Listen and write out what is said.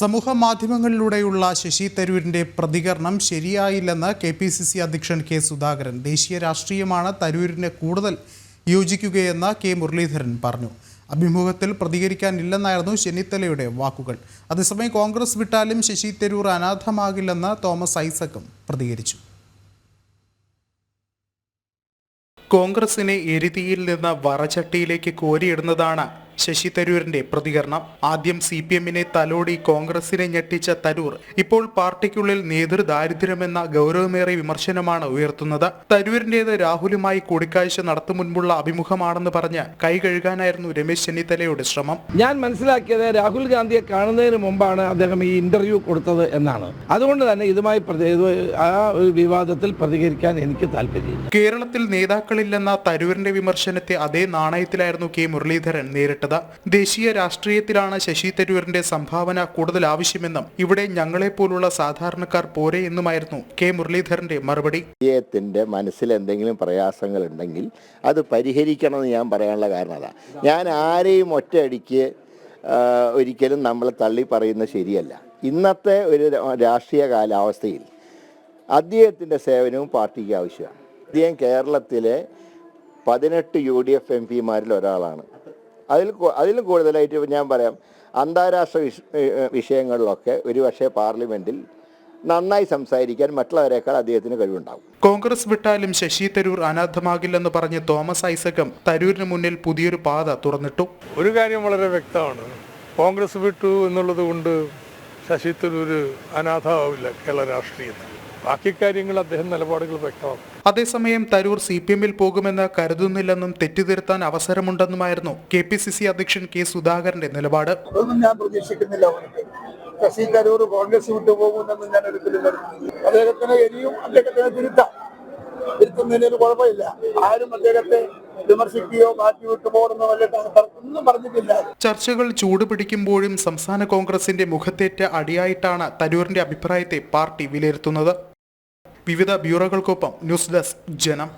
സമൂഹ മാധ്യമങ്ങളിലൂടെയുള്ള ശശി തരൂരിന്റെ പ്രതികരണം ശരിയായില്ലെന്ന് കെ പി സി സി അധ്യക്ഷൻ കെ സുധാകരൻ. ദേശീയ രാഷ്ട്രീയമാണ് തരൂരിന് കൂടുതൽ യോജിക്കുകയെന്ന് കെ മുരളീധരൻ പറഞ്ഞു. അഭിമുഖത്തിൽ പ്രതികരിക്കാനില്ലെന്നായിരുന്നു ചെന്നിത്തലയുടെ വാക്കുകൾ. അതേസമയം കോൺഗ്രസ് വിട്ടാലും ശശി തരൂർ അനാഥമാകില്ലെന്ന് തോമസ് ഐസക്കും പ്രതികരിച്ചു. കോൺഗ്രസിനെ എരുതിയിൽ നിന്ന് വറചട്ടിയിലേക്ക് കോരിയിടുന്നതാണ് ശശി തരൂരിന്റെ പ്രതികരണം. ആദ്യം സി പി എമ്മിനെ തലോടി കോൺഗ്രസിനെ ഞെട്ടിച്ച തരൂർ ഇപ്പോൾ പാർട്ടിക്കുള്ളിൽ നേതൃദാരിദ്ര്യമെന്ന ഗൗരവമേറിയ വിമർശനമാണ് ഉയർത്തുന്നത്. തരൂരിന്റേത് രാഹുലുമായി കൂടിക്കാഴ്ച നടത്തും മുൻപുള്ള അഭിമുഖമാണെന്ന് പറഞ്ഞ് കൈ കഴുകാനായിരുന്നു രമേശ് ചെന്നിത്തലയുടെ ശ്രമം. ഞാൻ മനസ്സിലാക്കിയത് രാഹുൽ ഗാന്ധിയെ കാണുന്നതിന് മുമ്പാണ് അദ്ദേഹം ഈ ഇന്റർവ്യൂ കൊടുത്തത് എന്നാണ്. അതുകൊണ്ട് തന്നെ ഇതുമായി ആ ഒരു വിവാദത്തിൽ പ്രതികരിക്കാൻ എനിക്ക് താല്പര്യം കേരളത്തിൽ നേതാക്കളില്ലെന്ന തരൂരിന്റെ വിമർശനത്തെ അതേ നാണയത്തിലായിരുന്നു കെ മുരളീധരൻ നേരിട്ടത്. ദേശീയ രാഷ്ട്രീയത്തിലാണ് ശശി തരൂരിന്റെ സംഭാവന കൂടുതൽ ആവശ്യമെന്നും ഇവിടെ ഞങ്ങളെപ്പോലുള്ള സാധാരണക്കാർ പോരെ എന്നുമായിരുന്നു കെ മുരളീധരന്റെ മറുപടി. വിജയത്തിന്റെ മനസ്സിൽ എന്തെങ്കിലും പ്രയാസങ്ങൾ ഉണ്ടെങ്കിൽ അത് പരിഹരിക്കണമെന്ന് ഞാൻ പറയാനുള്ള കാരണം അതാ. ഞാൻ ആരെയും ഒറ്റയടിക്ക് ഒരിക്കലും നമ്മൾ തള്ളി പറയുന്നത് ശരിയല്ല. ഇന്നത്തെ ഒരു രാഷ്ട്രീയ കാലാവസ്ഥയിൽ അദ്ദേഹത്തിന്റെ സേവനവും പാർട്ടിക്ക് ആവശ്യമാണ്. അദ്ദേഹം കേരളത്തിലെ പതിനെട്ട് യു ഡി എഫ് എം പിമാരിൽ ഒരാളാണ്. അതിൽ അതിലും കൂടുതലായിട്ട് ഞാൻ പറയാം അന്താരാഷ്ട്ര വിഷയങ്ങളിലൊക്കെ ഒരുപക്ഷെ പാർലമെന്റിൽ നന്നായി സംസാരിക്കാൻ മറ്റുള്ളവരെക്കാൾ അദ്ദേഹത്തിന് കഴിവുണ്ടാകും കോൺഗ്രസ് വിട്ടാലും ശശി തരൂർ അനാഥമാകില്ലെന്ന് പറഞ്ഞ് തോമസ് ഐസകം തരൂരിന് മുന്നിൽ പുതിയൊരു പാത തുറന്നിട്ടു. ഒരു കാര്യം വളരെ വ്യക്തമാണ്. കോൺഗ്രസ് വിട്ടു എന്നുള്ളത് കൊണ്ട് ശശി തരൂർ അനാഥമാവില്ല കേരള രാഷ്ട്രീയത്തിൽ. ബാക്കി കാര്യങ്ങൾ അദ്ദേഹം നിലപാടുകൾ വ്യക്തമാക്കും. അതേസമയം തരൂർ സി പി എമ്മിൽ പോകുമെന്ന് കരുതുന്നില്ലെന്നും തെറ്റിദ്ധരുത്താൻ അവസരമുണ്ടെന്നുമായിരുന്നു കെ പി സി സി അധ്യക്ഷൻ കെ സുധാകരന്റെ നിലപാട്. അതൊന്നും ഞാൻ പ്രതീക്ഷിക്കുന്നില്ല അവർക്ക്. ശശി തരൂർ കോൺഗ്രസ് വിട്ടു പോകുമെന്നൊന്നും ഞാൻ ഒരിക്കലും അദ്ദേഹത്തിന് ഇനിയും അദ്ദേഹത്തിനെ തിരുത്താം. തിരുത്തുന്നതിന് ഒരു കുഴപ്പമില്ല. ആരും അദ്ദേഹത്തെ വിമർശിക്കുകയോ മാറ്റി വിട്ടു പോകണമെന്നോ ഒന്നും പറഞ്ഞിട്ടില്ല. ചർച്ചകൾ ചൂടുപിടിക്കുമ്പോഴും സംസ്ഥാന കോൺഗ്രസിന്റെ മുഖത്തേറ്റ അടിയായിട്ടാണ് തരൂരിന്റെ അഭിപ്രായത്തെ പാർട്ടി വിലയിരുത്തുന്നത്. വിവിധ ബ്യൂറോകൾക്കൊപ്പം ന്യൂസ് ഡെസ്ക് ജനം